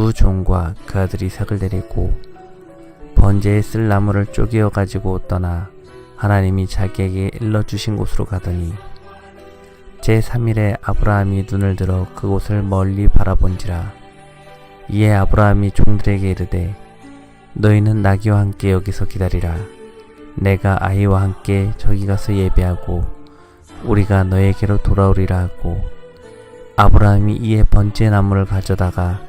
두 종과 그 아들 이 삭을 데리고 번제에 쓸 나무를 쪼개어 가지고 떠나 하나님이 자기에게 일러 주신 곳으로 가더니 제3일에 아브라함이 눈을 들어 그곳을 멀리 바라본지라 이에 아브라함이 종들에게 이르되 너희는 나귀와 함께 여기서 기다리라. 내가 아이와 함께 저기 가서 예배하고 우리가 너에게로 돌아오리라 하고 아브라함이 이에 번제 나무를 가져다가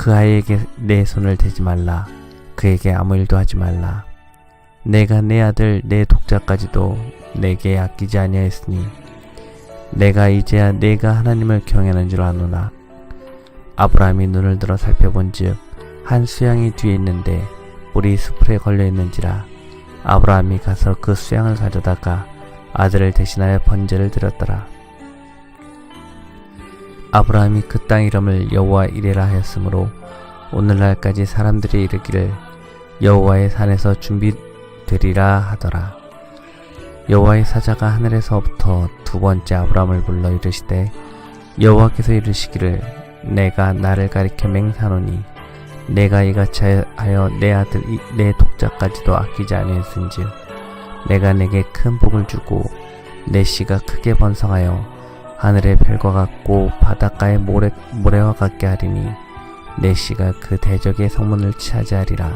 그 아이에게 내 손을 대지 말라. 그에게 아무 일도 하지 말라. 내가 내 아들 내 독자까지도 내게 아끼지 아니하였으니 내가 이제야 내가 하나님을 경외하는 줄 아노라. 아브라함이 눈을 들어 살펴본즉 한 수양이 뒤에 있는데 뿔이 수풀에 걸려 있는지라 아브라함이 가서 그 수양을 가져다가 아들을 대신하여 번제를 드렸더라. 아브라함이 그 땅 이름을 여호와 이레라 하였으므로 오늘날까지 사람들이 이르기를 여호와의 산에서 준비되리라 하더라. 여호와의 사자가 하늘에서부터 두 번째 아브라함을 불러 이르시되 여호와께서 이르시기를 내가 나를 가리켜 맹사노니 내가 이같이 하여 내 아들 이- 내 독자까지도 아끼지 아니했은즉 내가 내게 큰 복을 주고 내 씨가 크게 번성하여 하늘의 별과 같고 바닷가의 모래, 모래와 같게 하리니 내 씨가 그 대적의 성문을 차지하리라.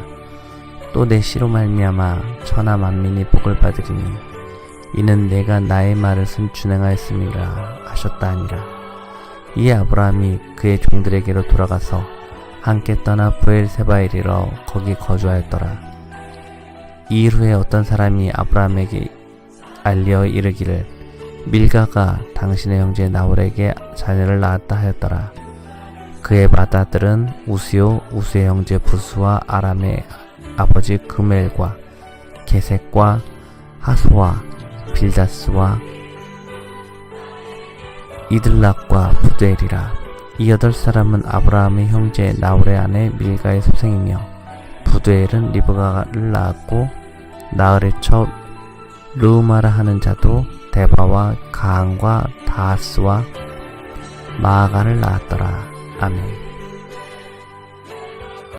또내 씨로 말미암아 천하 만민이 복을 받으리니 이는 내가 나의 말을 순 준행하였음이라 하셨다 하니라. 이에 아브라함이 그의 종들에게로 돌아가서 함께 떠나 부엘세바에 이르러 거기 거주하였더라. 이일 후에 어떤 사람이 아브라함에게 알려 이르기를 밀가가 당신의 형제 나홀에게 자녀를 낳았다 하였더라. 그의 맏아들은 우스요 우스의 형제 부스와 아람의 아버지 그멜과 게색과 하소와 빌다스와 이들락과 부델이라. 이 여덟 사람은 아브라함의 형제 나홀의 아내 밀가의 소생이며 부두엘은 리브가를 낳았고 나흘의 첫 르우마라 하는 자도 데바와 가한과 다하스와 마아가를 낳았더라. 아멘.